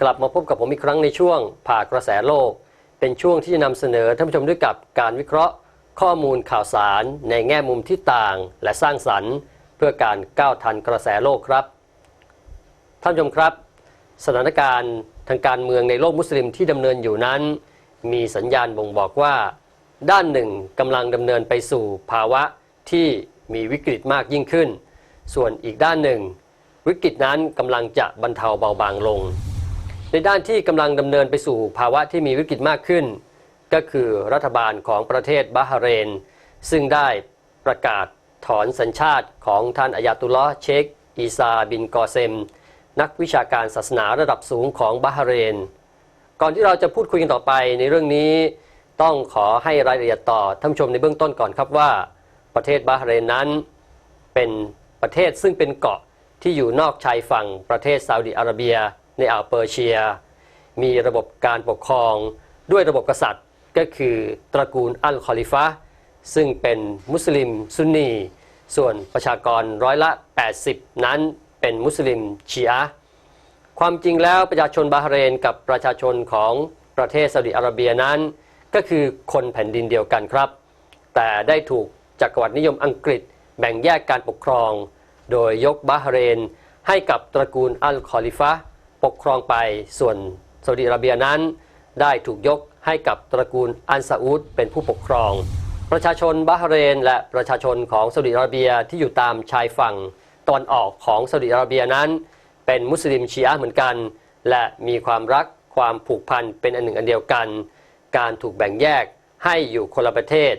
กลับมาพบกับผมอีกครั้งในช่วงผ่ากระแสโลก เป็นช่วงที่จะนำเสนอท่านผู้ชมด้วยกับการวิเคราะห์ ข้อมูลข่าวสารในแง่มุมที่ต่าง และสร้างสรรค์ เพื่อการก้าวทันกระแสโลกครับ ท่านผู้ชมครับ สถานการณ์ทางการเมืองในโลกมุสลิมที่ดำเนินอยู่นั้น มีสัญญาณบ่งบอกว่า ด้านหนึ่งกำลังดำเนินไปสู่ภาวะที่มีวิกฤตมากยิ่งขึ้น ส่วนอีกด้านหนึ่ง วิกฤตนั้นกำลังจะบรรเทาเบาบางลง ในด้านที่กำลังดำเนินไปสู่ภาวะที่มีวิกฤตมากขึ้น ก็คือรัฐบาลของประเทศบาฮาเรน ซึ่งได้ประกาศถอนสัญชาติของท่านอายาตุลลอเชคอีซาบินกอเซม นักวิชาการศาสนาระดับสูงของบาฮาเรน ก่อนที่เราจะพูดคุยกันต่อไปในเรื่องนี้ ต้องขอให้รายละเอียดต่อท่านผู้ชมในเบื้องต้นก่อนครับว่า ประเทศบาฮาเรนนั้นเป็นประเทศซึ่งเป็นเกาะที่อยู่นอกชายฝั่งประเทศซาอุดิอาระเบีย ในอ่าวเปอร์เซีย มีระบบการปกครองด้วยระบบกษัตริย์ก็คือตระกูลอัลคอลิฟะซึ่งเป็นมุสลิมซุนนี ส่วนประชากรร้อยละ 80 นั้นเป็นมุสลิมชีอะความจริงแล้วประชาชนบาฮเรนกับประชาชนของประเทศซาอุดิอาระเบียนั้น ก็คือคนแผ่นดินเดียวกันครับ แต่ได้ถูกจักรวรรดินิยมอังกฤษแบ่งแยกการปกครอง โดยยกบาฮเรนให้กับตระกูลอัลคอลิฟะ ปกครองไป ส่วนซาอุดิอาระเบียนั้น ได้ถูกยกให้กับตระกูลอัลซาอุดเป็นผู้ปกครอง ประชาชนบาฮาเรน และประชาชนของซาอุดิอาระเบียที่อยู่ตามชายฝั่งตะวันออกของซาอุดิอาระเบียนั้น เป็นมุสลิมชีอะห์เหมือนกัน และมีความรักความผูกพันเป็นอันหนึ่งอันเดียวกัน การถูกแบ่งแยกให้อยู่คนละประเทศ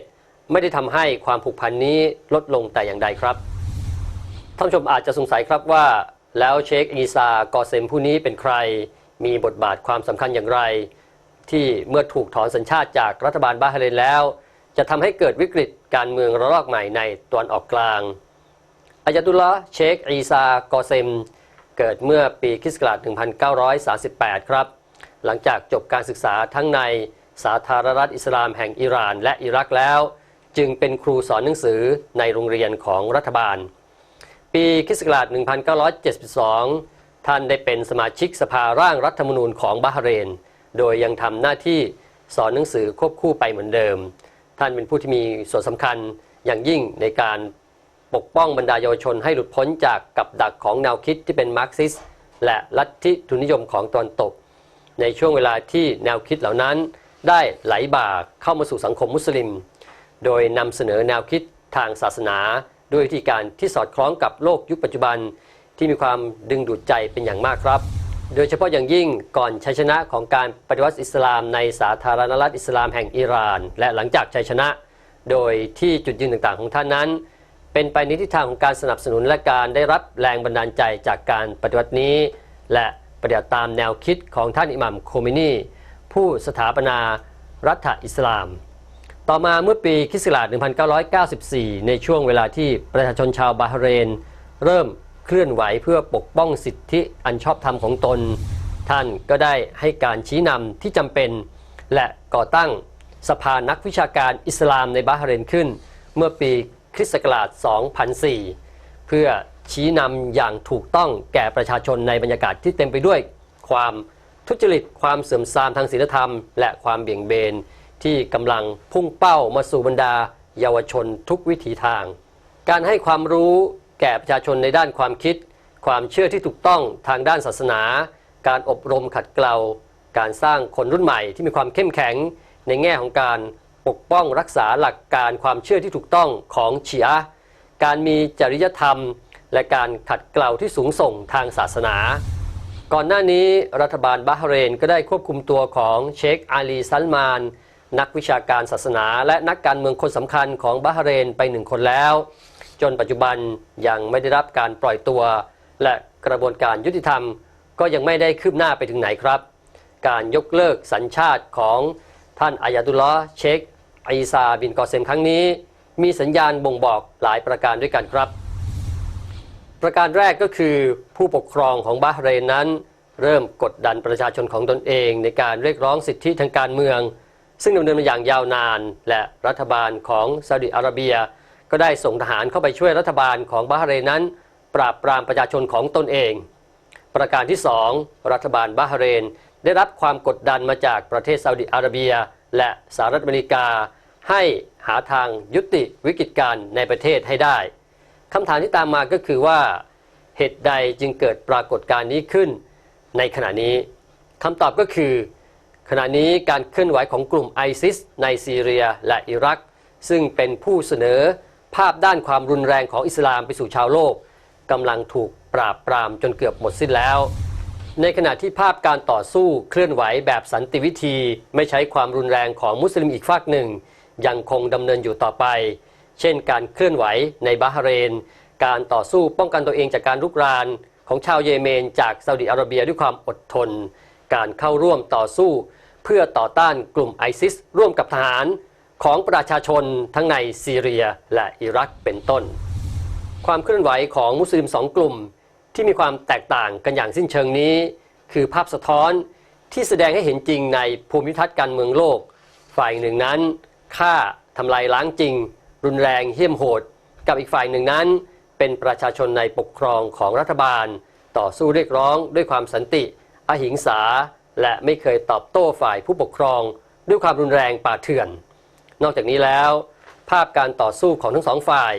ไม่ได้ทำให้ความผูกพันนี้ลดลงแต่อย่างใดครับท่านผู้ชมอาจจะสงสัยครับว่า แล้วเชคอีซากอเซมผู้นี้เป็นใคร มีบทบาทความสำคัญอย่างไร ที่เมื่อถูกถอนสัญชาติจากรัฐบาลบาฮาเรนแล้ว จะทำให้เกิดวิกฤตการเมืองระลอกใหม่ในตะวันออกกลางอายาตุลลอฮ์เชคอีซากอเซม เกิดเมื่อปีคริสต์ศักราช1938 ครับ หลังจากจบการศึกษาทั้งในสาธารณรัฐอิสลามแห่งอิหร่านและอิรักแล้ว จึงเป็นครูสอนหนังสือในโรงเรียนของรัฐบาล ปีคริสต์ศักราช1972 ท่านได้เป็นสมาชิกสภาร่างรัฐธรรมนูญของบาฮาเรน โดยยังทำหน้าที่สอนหนังสือควบคู่ไปเหมือนเดิม ท่านเป็นผู้ที่มีส่วนสำคัญอย่างยิ่งในการปกป้องบรรดาเยาวชนให้หลุดพ้นจากกับดักของแนวคิดที่เป็นมาร์กซิสและลัทธิทุนนิยมของตะวันตก ในช่วงเวลาที่แนวคิดเหล่านั้นได้ไหลบ่าเข้ามาสู่สังคมมุสลิม โดยนำเสนอแนวคิดทางศาสนา ด้วยวิธีการที่สอดคล้องกับโลกยุคปัจจุบัน ที่มีความดึงดูดใจเป็นอย่างมากครับ โดยเฉพาะอย่างยิ่งก่อนชัยชนะของการปฏิวัติอิสลามในสาธารณรัฐอิสลามแห่งอิหร่าน และหลังจากชัยชนะ โดยที่จุดยืนต่างๆ ของท่านนั้น เป็นไปในทิศทางของการสนับสนุนและการได้รับแรงบันดาลใจจากการปฏิวัตินี้ และปฏิบัติตามแนวคิดของท่านอิหมัมโคเมนีผู้สถาปนารัฐอิสลาม ต่อมาเมื่อปีคริสตศักราช1994 ในช่วงเวลาที่ประชาชนชาวบาฮเรน เริ่มเคลื่อนไหวเพื่อปกป้องสิทธิอันชอบธรรมของตน ท่านก็ได้ให้การชี้นำที่จำเป็น และก่อตั้งสภานักวิชาการอิสลามในบาฮเรนขึ้น เมื่อปีคริสต์ศักราช 2004 เพื่อชี้นำอย่างถูกต้องแก่ประชาชนในบรรยากาศที่เต็มไปด้วย ความทุจริต ความเสื่อมทรามทางศีลธรรม และความเบี่ยงเบน ที่กำลังพุ่งเป้ามาสู่บรรดาเยาวชนทุกวิถีทาง การให้ความรู้แก่ประชาชนในด้านความคิด ความเชื่อที่ถูกต้องทางด้านศาสนา การอบรมขัดเกลา การสร้างคนรุ่นใหม่ที่มีความเข้มแข็ง ในแง่ของการปกป้องรักษาหลักการความเชื่อที่ถูกต้องของชีอะการมีจริยธรรม และการขัดเกลาที่สูงส่งทางศาสนา ก่อนหน้านี้รัฐบาลบาฮเรนก็ได้ควบคุมตัวของเชคอาลีซัลมาน นักวิชาการศาสนา และนักการเมืองคนสำคัญของบาฮาเรนไปหนึ่งคนแล้ว จนปัจจุบันยังไม่ได้รับการปล่อยตัว และกระบวนการยุติธรรมก็ยังไม่ได้คืบหน้าไปถึงไหนครับ การยกเลิกสัญชาติของท่านอายาตุลลอฮ์เชคอีซาบินกอเซมครั้งนี้ มีสัญญาณบ่งบอกหลายประการด้วยกันครับ ประการแรกก็คือผู้ปกครองของบาฮเรนนั้น เริ่มกดดันประชาชนของตนเองในการเรียกร้องสิทธิทางการเมือง ซึ่งดำเนินมาอย่างยาวนาน และรัฐบาลของซาอุดิอาระเบีย ก็ได้ส่งทหารเข้าไปช่วยรัฐบาลของบาฮเรนนั้น ปราบปรามประชาชนของตนเอง ประการที่ 2 รัฐบาลบาห์เรน ได้รับความกดดันมาจากประเทศซาอุดิอาระเบีย และสหรัฐอเมริกา ให้หาทางยุติวิกฤตการณ์ในประเทศให้ได้คำถามที่ตามมาก็คือว่า เหตุใดจึงเกิดปรากฏการณ์นี้ขึ้น ในขณะนี้คำตอบก็คือ ขณะนี้การเคลื่อนไหวของกลุ่มไอซิสในซีเรียและอิรัก ซึ่งเป็นผู้เสนอภาพด้านความรุนแรงของอิสลามไปสู่ชาวโลกกำลังถูกปราบปรามจนเกือบหมดสิ้นแล้ว ในขณะที่ภาพการต่อสู้เคลื่อนไหวแบบสันติวิธี ไม่ใช้ความรุนแรงของมุสลิมอีกฝากหนึ่ง ยังคงดำเนินอยู่ต่อไป เช่น การเคลื่อนไหวในบาห์เรน การต่อสู้ป้องกันตัวเองจากการลุกรานของชาวเยเมนจากซาอุดิอาระเบียด้วยความอดทน การเข้าร่วมต่อสู้ เพื่อต่อต้านกลุ่มไอซิสร่วมกับทหารของประชาชนทั้งในซีเรียและอิรักเป็นต้น ความเคลื่อนไหวของมุสลิมสองกลุ่ม ที่มีความแตกต่างกันอย่างสิ้นเชิงนี้ คือภาพสะท้อนที่แสดงให้เห็นจริงในภูมิทัศน์การเมืองโลก ฝ่ายหนึ่งนั้นฆ่าทำลายล้างจริง รุนแรงเหี้ยมโหด กับอีกฝ่ายหนึ่งนั้น เป็นประชาชนในปกครองของรัฐบาล ต่อสู้เรียกร้องด้วยความสันติ อหิงสา และไม่เคยตอบโต้ฝ่ายผู้ปกครอง ด้วยความรุนแรงป่าเถื่อน นอกจากนี้แล้ว ภาพการต่อสู้ของทั้งสองฝ่าย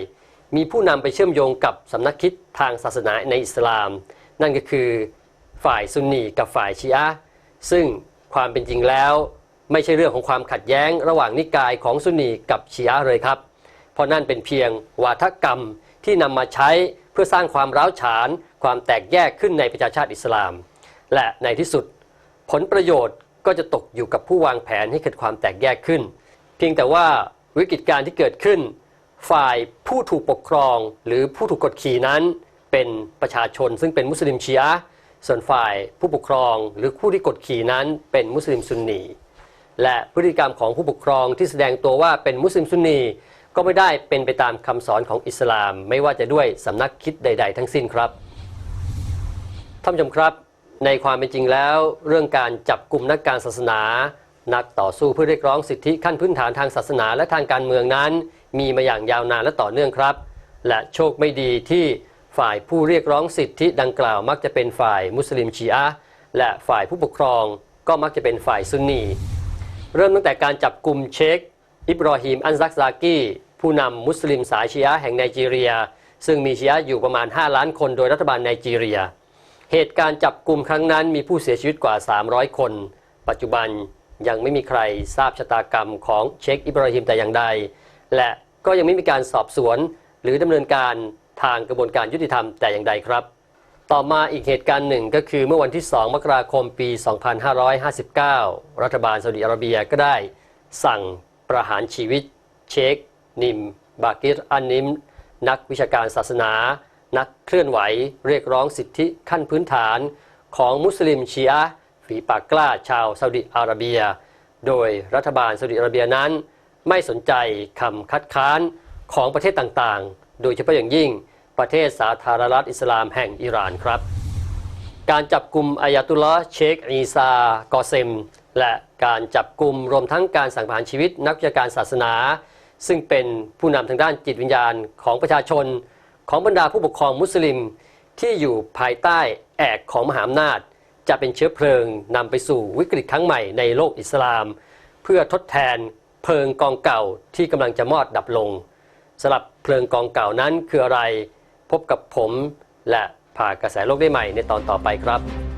มีผู้นำไปเชื่อมโยงกับสำนักคิดทางศาสนาในอิสลาม นั่นก็คือ ฝ่ายซุนนีกับฝ่ายชีอะซึ่งความเป็นจริงแล้วไม่ใช่เรื่องของความขัดแย้งระหว่างนิกายของซุนนีกับชีอะเลยครับ เพราะนั่นเป็นเพียงวาทกรรมที่นำมาใช้เพื่อสร้างความร้าวฉาน ความแตกแยกขึ้นในประชาชาติอิสลาม และในที่สุด ผลประโยชน์ก็จะตกอยู่กับผู้วางแผนให้เกิดความแตกแยกขึ้น เพียงแต่ว่าวิกฤตการณ์ที่เกิดขึ้น ฝ่ายผู้ถูกปกครองหรือผู้ถูกกดขี่นั้นเป็นประชาชนซึ่งเป็นมุสลิมชีอะส่วนฝ่ายผู้ปกครองหรือผู้ที่กดขี่นั้นเป็นมุสลิมซุนนีและพฤติกรรมของผู้ปกครองที่แสดงตัวว่าเป็นมุสลิมซุนนีก็ไม่ได้เป็นไปตามคำสอนของอิสลาม ไม่ว่าจะด้วยสำนักคิดใด ๆ ทั้งสิ้นครับท่านผู้ชมครับ ในความเป็นจริงแล้ว เรื่องการจับกลุ่มนักการศาสนา นักต่อสู้เพื่อเรียกร้องสิทธิขั้นพื้นฐานทางศาสนาและทางการเมืองนั้น มีมาอย่างยาวนานและต่อเนื่องครับ และโชคไม่ดีที่ฝ่ายผู้เรียกร้องสิทธิดังกล่าวมักจะเป็นฝ่ายมุสลิมชีอะและฝ่ายผู้ปกครองก็มักจะเป็นฝ่ายซุนนีเริ่มตั้งแต่การจับกลุ่มเชค อิบรอฮีมอันซักซากีผู้นำมุสลิมสายชีอะแห่งไนจีเรีย ซึ่งมีชีอะอยู่ประมาณ 5 ล้านคนโดยรัฐบาลไนจีเรีย เหตุการณ์จับกลุ่มครั้งนั้นมีผู้เสียชีวิตกว่า 300 คน ปัจจุบันยังไม่มีใครทราบชะตากรรมของเชคอิบราฮิมแต่อย่างใด และก็ยังไม่มีการสอบสวน หรือดำเนินการทางกระบวนการยุติธรรมแต่อย่างใดครับ ต่อมาอีกเหตุการณ์หนึ่งก็คือเมื่อวันที่ 2 มกราคมปี 2559 รัฐบาลซาอุดิอาระเบียก็ได้สั่งประหารชีวิตเชคนิม บากิรอันนิม นักวิชาการศาสนา นักเคลื่อนไหวเรียกร้องสิทธิขั้นพื้นฐาน ของมุสลิมชีอะห์ฝีปากกล้าชาวซาอุดิอาระเบีย โดยรัฐบาลซาอุดิอาระเบียนั้น ไม่สนใจคำคัดค้านของประเทศต่างๆ โดยเฉพาะอย่างยิ่งประเทศสาธารณรัฐอิสลามแห่งอิหร่านครับ การจับกลุ่มอายาตุลลอฮ์เชคอีซากอเซม และการจับกลุ่มรวมทั้งการสั่งผ่านชีวิตนักวิชาการศาสนา ซึ่งเป็นผู้นำทางด้านจิตวิญญาณของประชาชน ของบรรดาผู้ปกครองมุสลิมที่อยู่ภายใต้แอกของมหาอำนาจ จะเป็นเชื้อเพลิงนำไปสู่วิกฤตครั้งใหม่ในโลกอิสลาม เพื่อทดแทนเพลิงกองเก่าที่กำลังจะมอดดับลงสำหรับเพลิงกองเก่านั้นคืออะไร พบกับผมและผ่ากระแสโลกได้ใหม่ในตอนต่อไปครับ